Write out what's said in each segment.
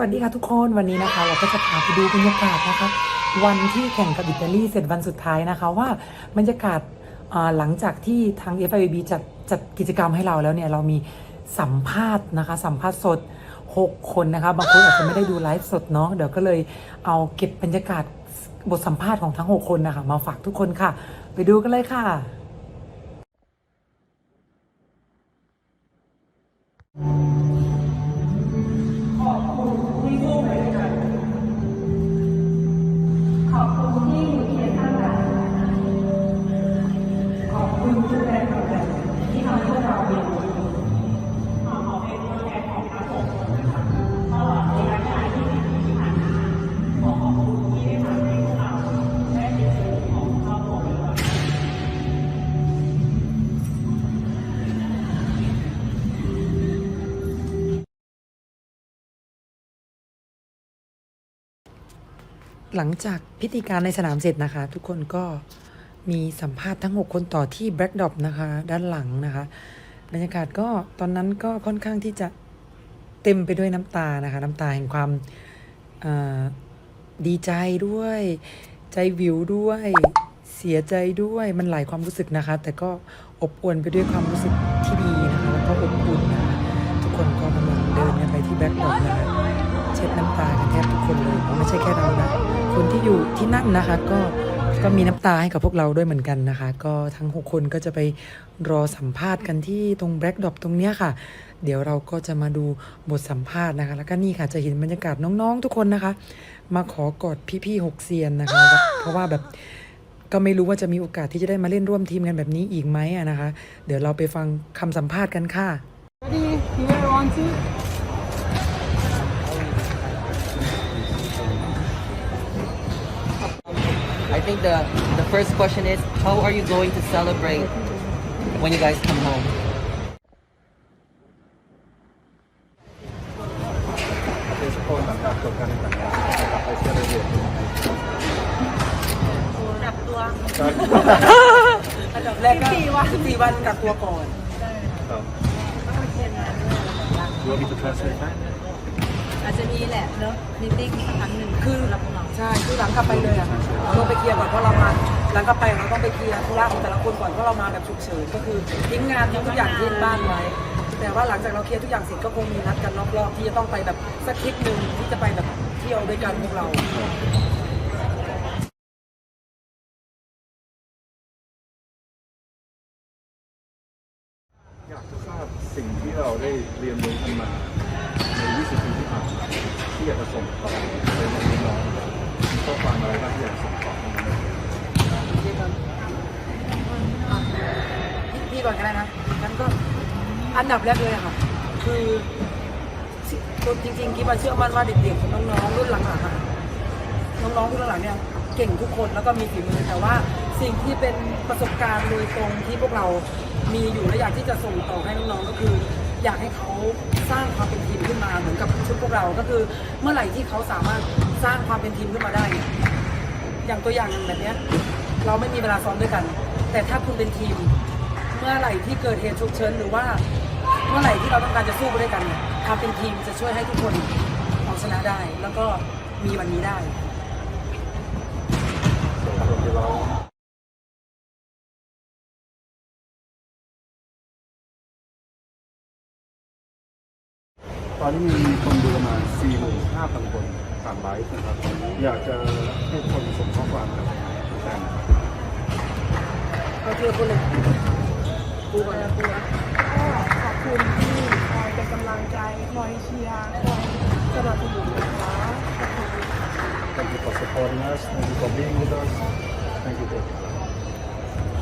วัสดีค่ะทุกคนวันนี้นะคะ เราก็จะพาไปดูบรรยากาศนะคะ วันที่แข่งกับอิตาลีเสร็จวันสุดท้ายนะคะว่าบรรยากาศหลังจากที่ทาง FIB จัดจัดกิจกรรมให้เราแล้วเนี่ยเรามีสัมภาษณ์นะคะ สัมภาษณ์สด 6 คนนะคะบางคนอาจจะไม่ได้ดูไลฟ์สดเนาะเดี๋ยวก็เลยเอาเก็บบรรยากาศบทสัมภาษณ์ของทั้ง 6 คนนะคะมาฝากทุกคนค่ะ ไปดูกันเลยค่ะ หลังจากพิธีการในสนามเสร็จนะคะ ทุกคนก็มีสัมภาษณ์ทั้ง 6 คนต่อที่แบล็กดอปนะคะ ด้านหลังนะคะ บรรยากาศก็ตอนนั้นก็ค่อนข้างที่จะเต็มไปด้วยน้ำตานะคะ น้ำตาแห่งความดีใจด้วย ใจวิวด้วย เสียใจด้วยมันหลายความรู้สึกนะคะ แต่ก็อบอวลไปด้วยความรู้สึกที่ดีนะคะแล้วก็อบอุ่นนะคะทุกคนก็กำลังเดินกันไปที่แบล็กดอปนะคะ ช็ดน้ำตากันแทบทุกคนเลยเพราะไม่ใช่แค่เรานะคนที่อยู่ที่นั่นนะคะ ก็ก็มีน้ำตาให้กับพวกเราด้วยเหมือนกันนะคะ ก็ทั้ง 6 คนก็จะไปรอสัมภาษณ์กันที่ตรงแบล็กดอปตรงเนี้ยค่ะ เดี๋ยวเราก็จะมาดูบทสัมภาษณ์นะคะ แล้วก็นี่ค่ะจะเห็นบรรยากาศน้องๆ ทุกคนนะคะ มาขอกอดพี่ๆหกเซียนนะคะ เพราะว่าแบบก็ไม่รู้ว่าจะมีโอกาสที่จะได้มาเล่นร่วมทีมกันแบบนี้อีกไหมอะนะคะ เดี๋ยวเราไปฟังคำสัมภาษณ์กันค่ะ Ready? Here, one, two. I think the the first question is how are you going to celebrate when you guys come home? อันดับแรกก็14วัน14วันกักตัวก่อนอาจจะมีแหละเนอะมีติ้งสักครั้งหนึ่งคือรับของเราใช่คือหลังกลับไปเลยอะ ต้องไปเคลียร์ก่อนเพราะเรามาหลังกลับไปเราต้องไปเคลียร์ธุระของแต่ละคนก่อนเพราะเรามาแบบฉุกเฉินก็คือทิ้งงานทิ้งทุกอย่างที่บ้านไว้ แต่ว่าหลังจากเราเคลียร์ทุกอย่างเสร็จก็คงมีนัดกันรอบๆที่จะต้องไปแบบสักทริปหนึ่งที่จะไปแบบเที่ยวด้วยกันพวกเราอยากจะทราบสิ่งที่เราได้เรียนรู้กันมาใน 20 ปีที่ผ่านมาที่อยากจะส่งต่อไปยังน้องๆมีข้อความอะไรบ้างที่อยากส่งต่อให้น้องๆ พี่ก่อนก็ได้นะงั้นก็อันดับแรกเลยค่ะ คือตัวจริงๆคิดว่าเชื่อมั่นว่าเด็กๆน้องๆรุ่นหลังๆอะน้องๆรุ่นหลังเนี่ยเก่งทุกคนแล้วก็มีฝีมือแต่ว่าสิ่งที่เป็นประสบการณ์โดยตรงที่พวกเรามีอยู่และอยากที่จะส่งต่อให้น้องๆก็คือ อยากให้เขาสร้างความเป็นทีมขึ้นมาเหมือนกับชุดพวกเราก็คือเมื่อไหร่ที่เขาสามารถสร้างความเป็นทีมขึ้นมาได้ อย่างตัวอย่างแบบนี้เราไม่มีเวลาซ้อมด้วยกัน แต่ถ้าคุณเป็นทีม เมื่อไหร่ที่เกิดเหตุฉุกเฉินหรือว่าเมื่อไหร่ที่เราต้องการจะสู้ไปด้วยกันเนี่ยความเป็นทีมจะช่วยให้ทุกคนเอาชนะได้ แล้วก็มีวันนี้ได้ตอนนี้มีคนดูประมาณ45,000 คนผ่านไลฟ์นะครับ อยากจะให้คนส่งข้อความมาแต่งเอาทีละคนเลย กูก่อนนะกูนะขอบคุณที่คอยเป็นกำลังใจคอยเชียร์คอยสนับสนุนนะคะขอบคุณ Thank you for supporting us Thank you for being with us Thank you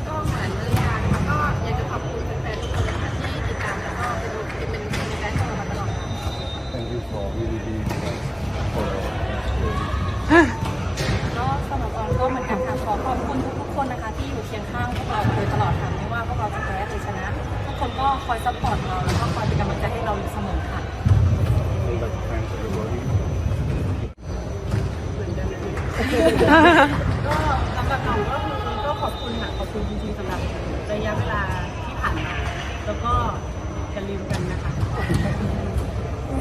ก็เหมือนเรื่องงานก็อยากจะขอบคุณแฟนๆทุกคนนะคะที่ติดตามแล้วก็เป็นเป็นเป็นเป็นแฟนของเรามาตลอดค่ะ Thank you for really being คอยซัพพอร์ตเราแล้วก็คอยเป็นกำลังใจให้เราอยู่เสมอค่ะ ก็สำหรับหนูก็คือก็ขอบคุณค่ะขอบคุณจริงๆสำหรับระยะเวลาที่ผ่านมา แล้วก็อย่าลืมกันนะคะ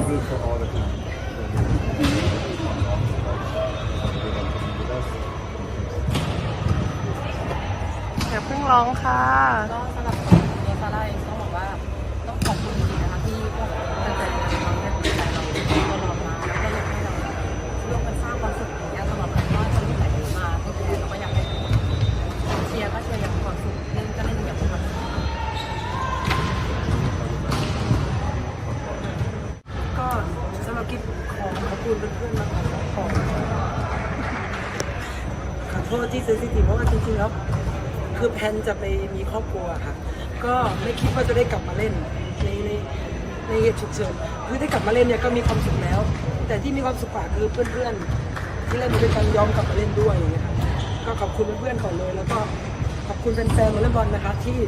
good for all the time อย่าเพิ่งร้องค่ะ ก็สำหรับตัวซาร่าเองต้องบอกว่าต้อง กิฟขอขอบคุณเพื่อนๆนะคะขอขอโทษที่เซนซิทีเพราะว่าจริงๆแล้วคือแพนจะไปมีครอบครัวค่ะ ก็ไม่คิดว่าจะได้กลับมาเล่นในในในเหตุฉุกเฉินคือได้กลับมาเล่นเนี่ยก็มีความสุขแล้ว แต่ที่มีความสุขกว่าคือเพื่อนๆที่เล่นมาด้วยกันยอมกลับมาเล่นด้วยอย่างเงี้ยก็ขอบคุณเพื่อนๆก่อนเลย แล้วก็ขอบคุณแฟนๆวอลเลย์บอลนะคะที่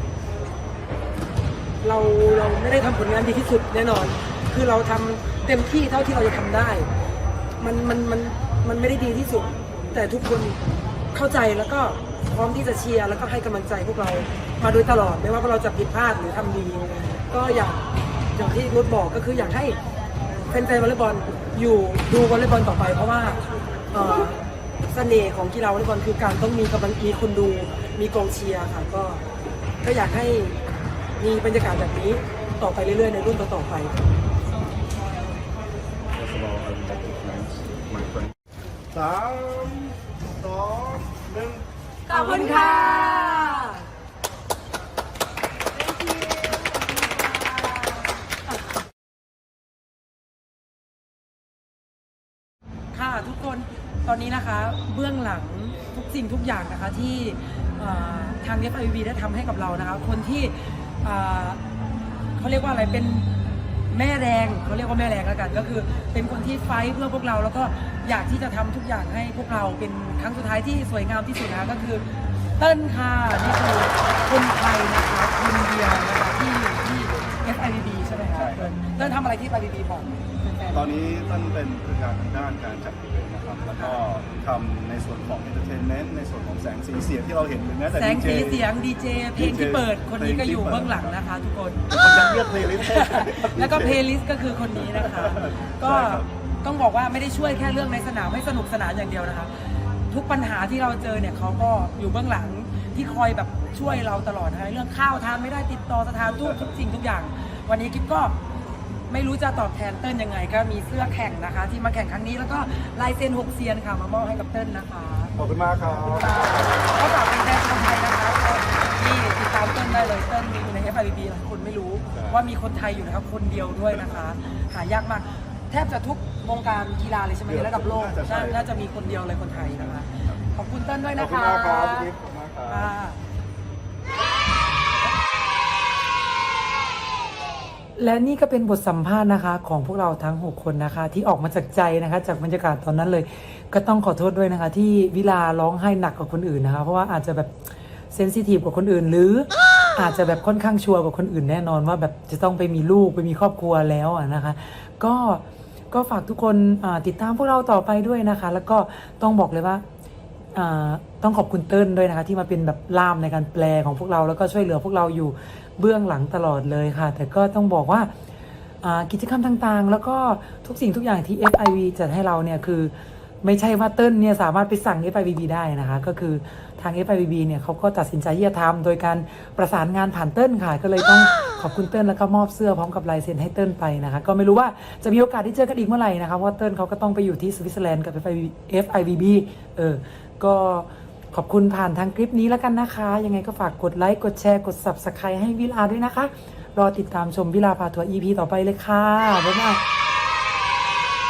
เราเราไม่ได้ทำผลงานดีที่สุดแน่นอน คือเราทำเต็มที่เท่าที่เราจะทำได้ มันมันมันมันไม่ได้ดีที่สุด แต่ทุกคนเข้าใจแล้วก็พร้อมที่จะเชียร์แล้วก็ให้กำลังใจพวกเรามาโดยตลอดไม่ว่าเราจะผิดพลาดหรือทำดีก็อยากอย่างที่รุดบอกก็คืออยากให้แฟนๆวอลเลย์บอลอยู่ดูวอลเลย์บอลต่อไป เพราะว่าเอ่อเสน่ห์ของกีฬาวอลเลย์บอลคือการต้องมีกำลังมีคนดูมีกองเชียร์ค่ะก็ก็อยากให้มีบรรยากาศแบบนี้ต่อไปเรื่อยๆ ในรุ่นต่อๆไป First of all, I would like to thank my friend. สามสองหนึ่งขอบคุณค่ะ ค่ะทุกคนตอนนี้นะคะเบื้องหลังทุกสิ่งทุกอย่างนะคะที่เอ่อทาง f i v ได้ทำให้กับเรานะคะ คนที่เอ่อเขาเรียกว่าอะไรเป็น แม่แรงเขาเรียกว่าแม่แรงแล้วกัน ก็คือเป็นคนที่ไฟท์เพื่อพวกเรา แล้วก็อยากที่จะทำทุกอย่างให้พวกเราเป็นครั้งสุดท้ายที่สวยงามที่สุดนะคะก็คือเติ้ลค่ะนี่คือคนไทยนะคะคนเดียวนะคะที่อยู่ที่ FIVB ใช่ไหมคะ เติ้ลเติ้ลทำอะไรที่ FIVB บอกแฟนๆ ตอนนี้ท่านเป็นผู้จัดการทางด้านการจัดอีเวนต์นะครับ แล้วก็ทำในส่วนของ entertainment ในส่วนของแสงสีเสียงที่เราเห็นหรือแม้แต่แสง DJ สีเสียงดีเจเพลงที่เปิดคนนี้ก็อยู่เบื้องหลังนะคะ ทุกคน คนจะเรียกเพลย์ลิสต์ แล้วก็เพลย์ลิสต์ก็คือคนนี้นะคะ ก็ใช่ครับ ต้องบอกว่าไม่ได้ช่วยแค่เรื่องในสนามให้สนุกสนานอย่างเดียวนะคะ ทุกปัญหาที่เราเจอเนี่ยเขาก็อยู่เบื้องหลังที่คอยแบบช่วยเราตลอดนะคะเรื่องข้าวทานไม่ได้ติดต่อสถานทูตทุกสิ่งทุกอย่าง วันนี้กิ๊บก็ ไม่รู้จะตอบแทนเติ้ลยังไง ก็มีเสื้อแข่งนะคะ ที่มาแข่งครั้งนี้แล้วก็ลายเซ็นหกเซียนค่ะ มามอบให้กับเติ้ลนะคะขอบคุณมากครับก็ฝากเป็นแฟนคนไทยนะคะก็นี่ติดตามเติ้ลได้เลยเติ้ลมีอยู่ใน FIBB หลายคนไม่รู้ครับว่ามีคนไทยอยู่นะครับคนเดียวด้วยนะคะหายากมากแทบจะทุกวงการกีฬาเลยใช่ไหมในระดับโลกน่าน่าจะมีคนเดียวเลยคนไทยนะคะขอบคุณเติ้ลด้วยขอนะบคุณคะมากครับพี่กิ๊ฟขอบคุณมากครับ และนี่ก็เป็นบทสัมภาษณ์นะคะ ของพวกเราทั้ง 6 คนนะคะ ที่ออกมาจากใจนะคะ จากบรรยากาศตอนนั้นเลย ก็ต้องขอโทษด้วยนะคะ ที่วิลาร้องไห้หนักกว่าคนอื่นนะคะ เพราะว่าอาจจะแบบเซนซิทีฟกว่าคนอื่น หรืออาจจะแบบค่อนข้างชัวร์กว่าคนอื่นแน่นอนว่าแบบจะต้องไปมีลูกไปมีครอบครัวแล้วนะคะ ก็ก็ฝากทุกคนติดตามพวกเราต่อไปด้วยนะคะ แล้วก็ต้องบอกเลยว่าต้องขอบคุณเติ้ลด้วยนะคะ ที่มาเป็นแบบล่ามในการแปลของพวกเราแล้วก็ช่วยเหลือพวกเราอยู่ เบื้องหลังตลอดเลยค่ะ แต่ก็ต้องบอกว่ากิจกรรมต่างๆ แล้วก็ทุกสิ่งทุกอย่างที่ FIV จัดให้เราเนี่ยคือไม่ใช่ว่าเติ้ลเนี่ยสามารถไปสั่ง FIVB ได้นะคะ ก็คือทาง FIVB เนี่ยเขาก็ตัดสินใจที่จะทำโดยการประสานงานผ่านเติ้ลค่ะ ก็เลยต้องขอบคุณเติ้ลแล้วก็มอบเสื้อพร้อมกับลายเซ็นให้เติ้ลไปนะคะ ก็ไม่รู้ว่าจะมีโอกาสได้เจอกันอีกเมื่อไหร่นะคะเพราะว่าเติ้ลเขาก็ต้องไปอยู่ที่สวิตเซอร์แลนด์กับ FIVB เออก็ ขอบคุณผ่านทางคลิปนี้แล้วกันนะคะ ยังไงก็ฝากกดไลค์กดแชร์กด Subscribe ให้วิลาด้วยนะคะ รอติดตามชมวิลาพาทัวร์ EP ต่อไปเลยค่ะบ๊ายบาย